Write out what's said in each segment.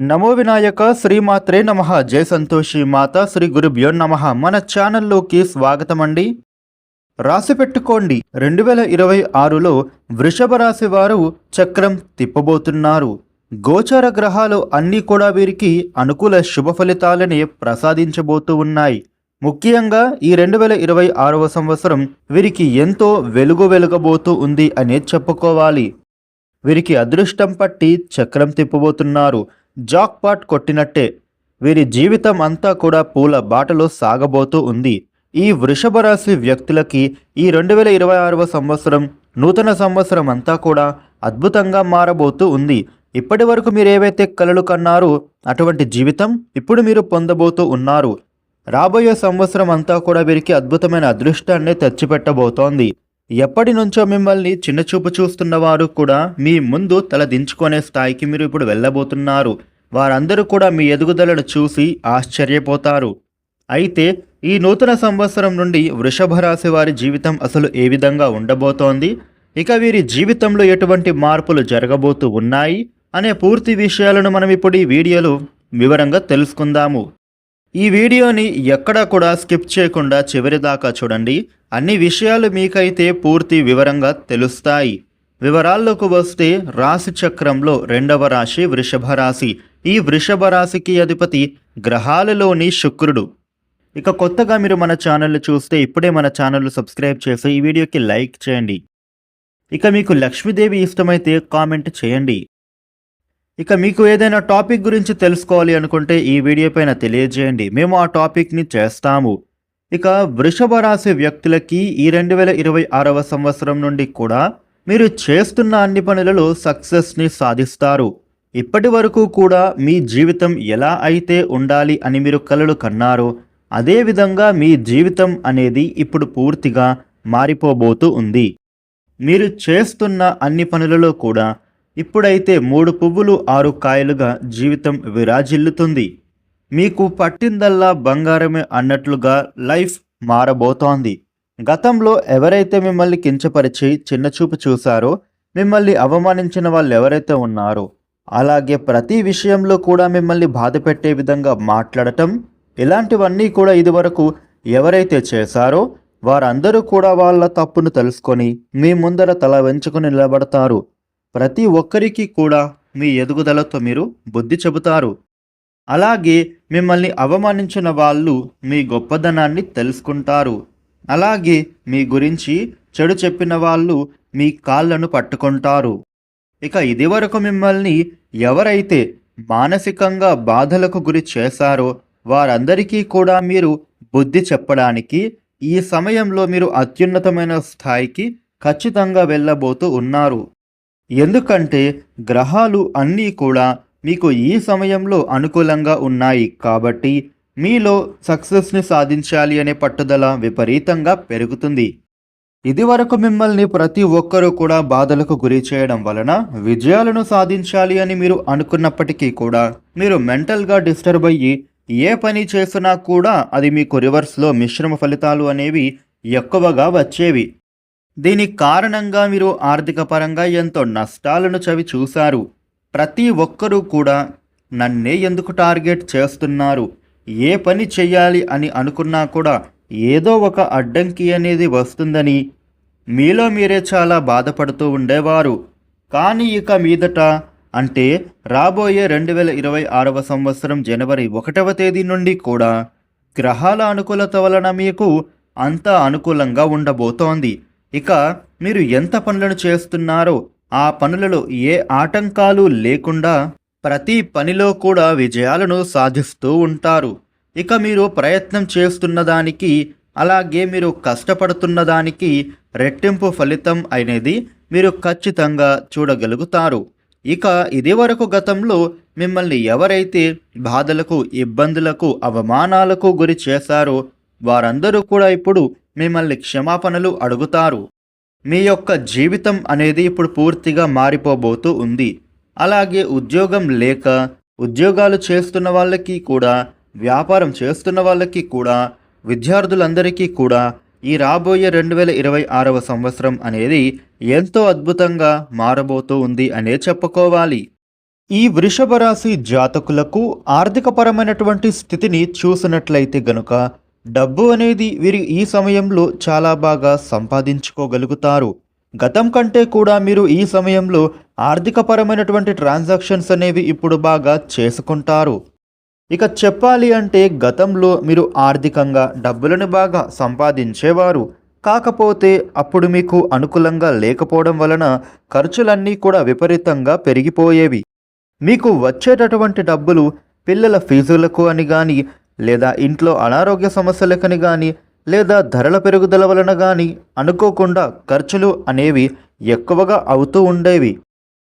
నమో వినాయక శ్రీమాత్రే నమ. జయ సంతోషి మాత శ్రీ గురుభ్యో నమ. మన ఛానల్లోకి స్వాగతం అండి రాసి పెట్టుకోండి. రెండు వేల ఇరవై ఆరులో వృషభ రాశి వారు చక్రం తిప్పబోతున్నారు. గోచార గ్రహాలు అన్నీ కూడా వీరికి అనుకూల శుభ ఫలితాలని ప్రసాదించబోతూ ఉన్నాయి. ముఖ్యంగా ఈ రెండు వేల ఇరవై ఆరవ సంవత్సరం వీరికి ఎంతో వెలుగు వెలుగబోతూ ఉంది అనే చెప్పుకోవాలి. వీరికి అదృష్టం పట్టి చక్రం తిప్పబోతున్నారు. జాక్పాట్ కొట్టినట్టే. వీరి జీవితం అంతా కూడా పూల బాటలో సాగబోతూ ఉంది. ఈ వృషభ రాశి వ్యక్తులకి ఈ రెండు వేల ఇరవై ఆరవ సంవత్సరం నూతన సంవత్సరం అంతా కూడా అద్భుతంగా మారబోతూ ఉంది. ఇప్పటి వరకు మీరు ఏవైతే కలలు కన్నారో అటువంటి జీవితం ఇప్పుడు మీరు పొందబోతూ ఉన్నారు. రాబోయే సంవత్సరం అంతా కూడా వీరికి అద్భుతమైన అదృష్టాన్ని తెచ్చిపెట్టబోతోంది. ఎప్పటి నుంచో మిమ్మల్ని చిన్నచూపు చూస్తున్న వారు కూడా మీ ముందు తల దించుకునే స్థాయికి మీరు ఇప్పుడు వెళ్ళబోతున్నారు. వారందరూ కూడా మీ ఎదుగుదలను చూసి ఆశ్చర్యపోతారు. అయితే ఈ నూతన సంవత్సరం నుండి వృషభ రాశి వారి జీవితం అసలు ఏ విధంగా ఉండబోతోంది? ఇక వీరి జీవితంలో ఎటువంటి మార్పులు జరగబోతూ ఉన్నాయి? అనే పూర్తి విషయాలను మనం ఇప్పుడు ఈ వీడియోలో వివరంగా తెలుసుకుందాము. ఈ వీడియోని ఎక్కడా కూడా స్కిప్ చేయకుండా చివరి దాకా చూడండి. అన్ని విషయాలు మీకైతే పూర్తి వివరంగా తెలుస్తాయి. వివరాల్లోకి వస్తే రాశి చక్రంలో రెండవ రాశి వృషభ రాశి. ఈ వృషభ రాశికి అధిపతి గ్రహాలలోని శుక్రుడు. ఇక కొత్తగా మీరు మన ఛానల్ చూస్తే ఇప్పుడే మన ఛానల్ సబ్స్క్రైబ్ చేసి ఈ వీడియోకి లైక్ చేయండి. ఇక మీకు లక్ష్మీదేవి ఇష్టమైతే కామెంట్ చేయండి. ఇక మీకు ఏదైనా టాపిక్ గురించి తెలుసుకోవాలి అనుకుంటే ఈ వీడియో పైన తెలియజేయండి. మేము ఆ టాపిక్ని చేస్తాము. ఇక వృషభ రాశి వ్యక్తులకి ఈ రెండు వేల ఇరవై ఆరవ సంవత్సరం నుండి కూడా మీరు చేస్తున్న అన్ని పనులలో సక్సెస్ని సాధిస్తారు. ఇప్పటి వరకు కూడా మీ జీవితం ఎలా అయితే ఉండాలి అని మీరు కలలు కన్నారో అదే విధంగా మీ జీవితం అనేది ఇప్పుడు పూర్తిగా మారిపోబోతూ ఉంది. మీరు చేస్తున్న అన్ని పనులలో కూడా ఇప్పుడైతే మూడు పువ్వులు ఆరు కాయలుగా జీవితం విరాజిల్లుతుంది. మీకు పట్టిందల్లా బంగారమే అన్నట్లుగా లైఫ్ మారబోతోంది. గతంలో ఎవరైతే మిమ్మల్ని కించపరిచి చిన్నచూపు చూశారో మిమ్మల్ని అవమానించిన వాళ్ళు ఎవరైతే ఉన్నారో అలాగే ప్రతి విషయంలో కూడా మిమ్మల్ని బాధ పెట్టే విధంగా మాట్లాడటం ఇలాంటివన్నీ కూడా ఇదివరకు ఎవరైతే చేశారో వారందరూ కూడా వాళ్ళ తప్పును తెలుసుకొని మీ ముందర తల వెంచుకొని నిలబడతారు. ప్రతి ఒక్కరికి కూడా మీ ఎదుగుదలతో మీరు బుద్ధి చెబుతారు. అలాగే మిమ్మల్ని అవమానించిన వాళ్ళు మీ గొప్పదనాన్ని తెలుసుకుంటారు. అలాగే మీ గురించి చెడు చెప్పిన వాళ్ళు మీ కాళ్ళను పట్టుకుంటారు. ఇక ఇదివరకు మిమ్మల్ని ఎవరైతే మానసికంగా బాధలకు గురి చేశారో వారందరికీ కూడా మీరు బుద్ధి చెప్పడానికి ఈ సమయంలో మీరు అత్యున్నతమైన స్థాయికి ఖచ్చితంగా వెళ్ళబోతూ ఉన్నారు. ఎందుకంటే గ్రహాలు అన్నీ కూడా మీకు ఈ సమయంలో అనుకూలంగా ఉన్నాయి కాబట్టి మీలో సక్సెస్ని సాధించాలి అనే పట్టుదల విపరీతంగా పెరుగుతుంది. ఇదివరకు మిమ్మల్ని ప్రతి ఒక్కరూ కూడా బాధలకు గురి చేయడం వలన విజయాలను సాధించాలి అని మీరు అనుకున్నప్పటికీ కూడా మీరు మెంటల్గా డిస్టర్బ్ అయ్యి ఏ పని చేసినా కూడా అది మీకు రివర్స్లో మిశ్రమ ఫలితాలు అనేవి ఎక్కువగా వచ్చేవి. దీనికి కారణంగా మీరు ఆర్థిక పరంగా ఎంతో నష్టాలను చవి చూశారు. ప్రతి ఒక్కరూ కూడా నన్నే ఎందుకు టార్గెట్ చేస్తున్నారు? ఏ పని చేయాలి అని అనుకున్నా కూడా ఏదో ఒక అడ్డంకి అనేది వస్తుందని మీలో మీరే చాలా బాధపడుతూ ఉండేవారు. కానీ ఇక మీదట అంటే రాబోయే రెండు వేల ఇరవై ఆరవ సంవత్సరం జనవరి ఒకటవ తేదీ నుండి కూడా గ్రహాల అనుకూలత వలన మీకు అంతా అనుకూలంగా ఉండబోతోంది. ఇక మీరు ఎంత పనులను చేస్తున్నారో ఆ పనులలో ఏ ఆటంకాలు లేకుండా ప్రతి పనిలో కూడా విజయాలను సాధిస్తూ ఉంటారు. ఇక మీరు ప్రయత్నం చేస్తున్న దానికి అలాగే మీరు కష్టపడుతున్న దానికి రెట్టింపు ఫలితం అనేది మీరు ఖచ్చితంగా చూడగలుగుతారు. ఇక ఇదివరకు గతంలో మిమ్మల్ని ఎవరైతే బాధలకు ఇబ్బందులకు అవమానాలకు గురి చేశారో వారందరూ కూడా ఇప్పుడు మిమ్మల్ని క్షమాపణలు అడుగుతారు. మీ యొక్క జీవితం అనేది ఇప్పుడు పూర్తిగా మారిపోబోతూ ఉంది. అలాగే ఉద్యోగం లేక ఉద్యోగాలు చేస్తున్న వాళ్ళకి కూడా వ్యాపారం చేస్తున్న వాళ్ళకి కూడా విద్యార్థులందరికీ కూడా ఈ రాబోయే రెండు వేల ఇరవై ఆరవ సంవత్సరం అనేది ఎంతో అద్భుతంగా మారబోతూ ఉంది అనే చెప్పుకోవాలి. ఈ వృషభ రాశి జాతకులకు ఆర్థికపరమైనటువంటి స్థితిని చూసినట్లయితే గనుక డబ్బు అనేది వీరు ఈ సమయంలో చాలా బాగా సంపాదించుకోగలుగుతారు. గతం కంటే కూడా మీరు ఈ సమయంలో ఆర్థికపరమైనటువంటి ట్రాన్సాక్షన్స్ అనేవి ఇప్పుడు బాగా చేసుకుంటారు. ఇక చెప్పాలి అంటే గతంలో మీరు ఆర్థికంగా డబ్బులను బాగా సంపాదించేవారు. కాకపోతే అప్పుడు మీకు అనుకూలంగా లేకపోవడం వలన ఖర్చులన్నీ కూడా విపరీతంగా పెరిగిపోయేవి. మీకు వచ్చేటటువంటి డబ్బులు పిల్లల ఫీజులకు అని కానీ లేదా ఇంట్లో అనారోగ్య సమస్యలకని కానీ లేదా ధరల పెరుగుదల వలన కానీ అనుకోకుండా ఖర్చులు అనేవి ఎక్కువగా అవుతూ ఉండేవి.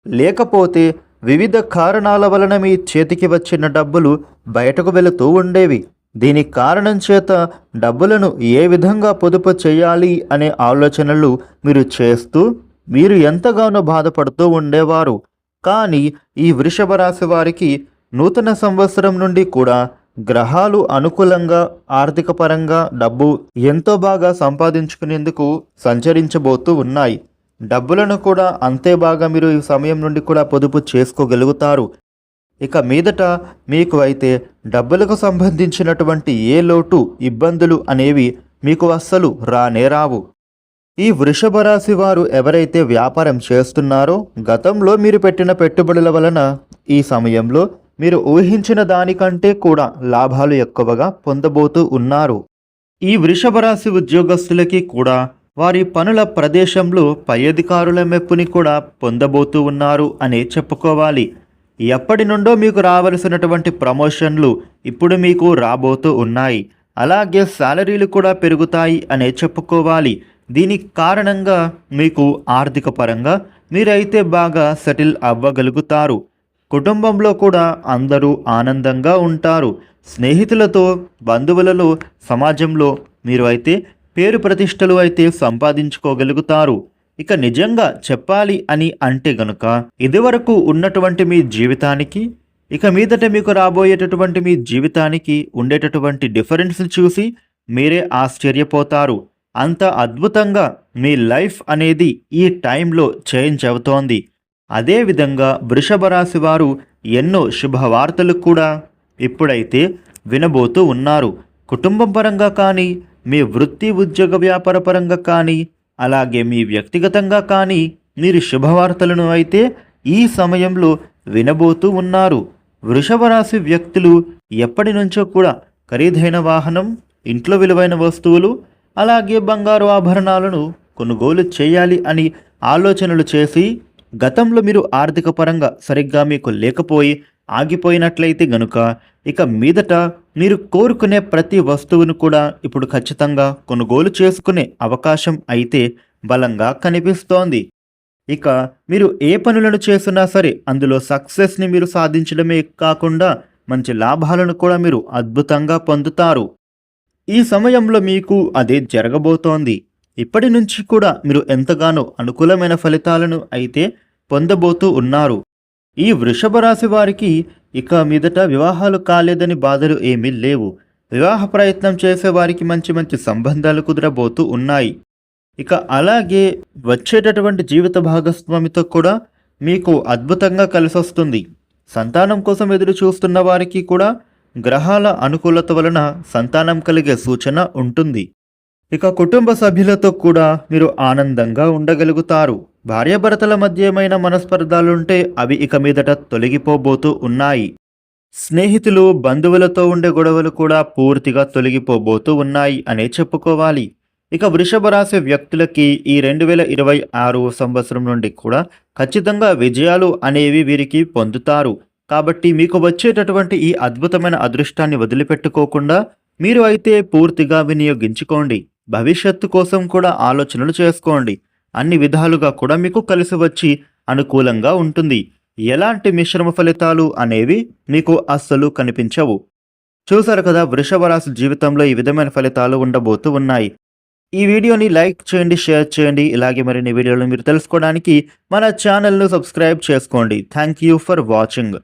లేకపోతే వివిధ కారణాల వలన మీ చేతికి వచ్చిన డబ్బులు బయటకు వెళుతూ ఉండేవి. దీనికి కారణం చేత డబ్బులను ఏ విధంగా పొదుపు చేయాలి అనే ఆలోచనలు మీరు చేస్తూ మీరు ఎంతగానో బాధపడుతూ ఉండేవారు. కానీ ఈ వృషభ రాశి వారికి నూతన సంవత్సరం నుండి కూడా గ్రహాలు అనుకూలంగా ఆర్థిక పరంగా డబ్బు ఎంతో బాగా సంపాదించుకునేందుకు సంచరించబోతూ ఉన్నాయి. డబ్బులను కూడా అంతే బాగా మీరు ఈ సమయం నుండి కూడా పొదుపు చేసుకోగలుగుతారు. ఇక మీదట మీకు అయితే డబ్బులకు సంబంధించినటువంటి ఏ లోటు ఇబ్బందులు అనేవి మీకు అస్సలు రానే రావు. ఈ వృషభ రాశి వారు ఎవరైతే వ్యాపారం చేస్తున్నారో గతంలో మీరు పెట్టిన పెట్టుబడుల వలన ఈ సమయంలో మీరు ఊహించిన దానికంటే కూడా లాభాలు ఎక్కువగా పొందబోతూ ఉన్నారు. ఈ వృషభ రాశి ఉద్యోగస్తులకి కూడా వారి పనుల ప్రదేశంలో పై అధికారుల మెప్పుని కూడా పొందబోతూ ఉన్నారు అనే చెప్పుకోవాలి. ఎప్పటి నుండో మీకు రావలసినటువంటి ప్రమోషన్లు ఇప్పుడు మీకు రాబోతూ ఉన్నాయి. అలాగే శాలరీలు కూడా పెరుగుతాయి అనే చెప్పుకోవాలి. దీనికి కారణంగా మీకు ఆర్థిక పరంగా మీరైతే బాగా సెటిల్ అవ్వగలుగుతారు. కుటుంబంలో కూడా అందరూ ఆనందంగా ఉంటారు. స్నేహితులతో బంధువులలో సమాజంలో మీరు అయితే పేరు ప్రతిష్టలు అయితే సంపాదించుకోగలుగుతారు. ఇక నిజంగా చెప్పాలి అని అంటే గనుక ఇదివరకు ఉన్నటువంటి మీ జీవితానికి ఇక మీదట మీకు రాబోయేటటువంటి మీ జీవితానికి ఉండేటటువంటి డిఫరెన్స్ చూసి మీరే ఆశ్చర్యపోతారు. అంత అద్భుతంగా మీ లైఫ్ అనేది ఈ టైంలో చేంజ్ అవుతోంది. అదేవిధంగా వృషభ రాశి వారు ఎన్నో శుభవార్తలు కూడా ఇప్పుడైతే వినబోతూ ఉన్నారు. కుటుంబం పరంగా కానీ మీ వృత్తి ఉద్యోగ వ్యాపార పరంగా కానీ అలాగే మీ వ్యక్తిగతంగా కానీ మీరు శుభవార్తలను అయితే ఈ సమయంలో వినబోతూ ఉన్నారు. వృషభ రాశి వ్యక్తులు ఎప్పటి నుంచో కూడా ఖరీదైన వాహనం ఇంట్లో విలువైన వస్తువులు అలాగే బంగారు ఆభరణాలను కొనుగోలు చేయాలి అని ఆలోచనలు చేసి గతంలో మీరు ఆర్థిక పరంగా సరిగ్గా మీకు లేకపోయి ఆగిపోయినట్లయితే గనుక ఇక మీదట మీరు కోరుకునే ప్రతి వస్తువును కూడా ఇప్పుడు ఖచ్చితంగా కొనుగోలు చేసుకునే అవకాశం అయితే బలంగా కనిపిస్తోంది. ఇక మీరు ఏ పనులను చేసినా సరే అందులో సక్సెస్ని మీరు సాధించడమే కాకుండా మంచి లాభాలను కూడా మీరు అద్భుతంగా పొందుతారు. ఈ సమయంలో మీకు అదే జరగబోతోంది. ఇప్పటి నుంచి కూడా మీరు ఎంతగానో అనుకూలమైన ఫలితాలను అయితే పొందబోతూ ఉన్నారు. ఈ వృషభ రాశి వారికి ఇక మీదట వివాహాలు కాలేదని బాధలు ఏమీ లేవు. వివాహ ప్రయత్నం చేసే వారికి మంచి మంచి సంబంధాలు కుదరబోతూ ఉన్నాయి. ఇక అలాగే వచ్చేటటువంటి జీవిత భాగస్వామితో కూడా మీకు అద్భుతంగా కలిసొస్తుంది. సంతానం కోసం ఎదురు చూస్తున్న వారికి కూడా గ్రహాల అనుకూలత వలన సంతానం కలిగే సూచన ఉంటుంది. ఇక కుటుంబ సభ్యులతో కూడా మీరు ఆనందంగా ఉండగలుగుతారు. భార్యాభర్తల మధ్య ఏమైనా మనస్పర్ధాలుంటే అవి ఇక మీదట తొలగిపోబోతూ ఉన్నాయి. స్నేహితులు బంధువులతో ఉండే గొడవలు కూడా పూర్తిగా తొలగిపోబోతూ ఉన్నాయి అనే చెప్పుకోవాలి. ఇక వృషభ రాశి వ్యక్తులకి ఈ రెండు వేల ఇరవై ఆరు సంవత్సరం నుండి కూడా ఖచ్చితంగా విజయాలు అనేవి వీరికి పొందుతారు. కాబట్టి మీకు వచ్చేటటువంటి ఈ అద్భుతమైన అదృష్టాన్ని వదిలిపెట్టుకోకుండా మీరు అయితే పూర్తిగా వినియోగించుకోండి. భవిష్యత్తు కోసం కూడా ఆలోచనలు చేసుకోండి. అన్ని విధాలుగా కూడా మీకు కలిసి వచ్చి అనుకూలంగా ఉంటుంది. ఎలాంటి మిశ్రమ ఫలితాలు అనేవి మీకు అస్సలు కనిపించవు. చూసారు కదా వృషభ రాశి జీవితంలో ఈ విధమైన ఫలితాలు ఉండబోతూ ఉన్నాయి. ఈ వీడియోని లైక్ చేయండి షేర్ చేయండి. ఇలాగే మరిన్ని వీడియోలు మీరు తెలుసుకోవడానికి మన ఛానల్ను సబ్స్క్రైబ్ చేసుకోండి. Thank you for watching.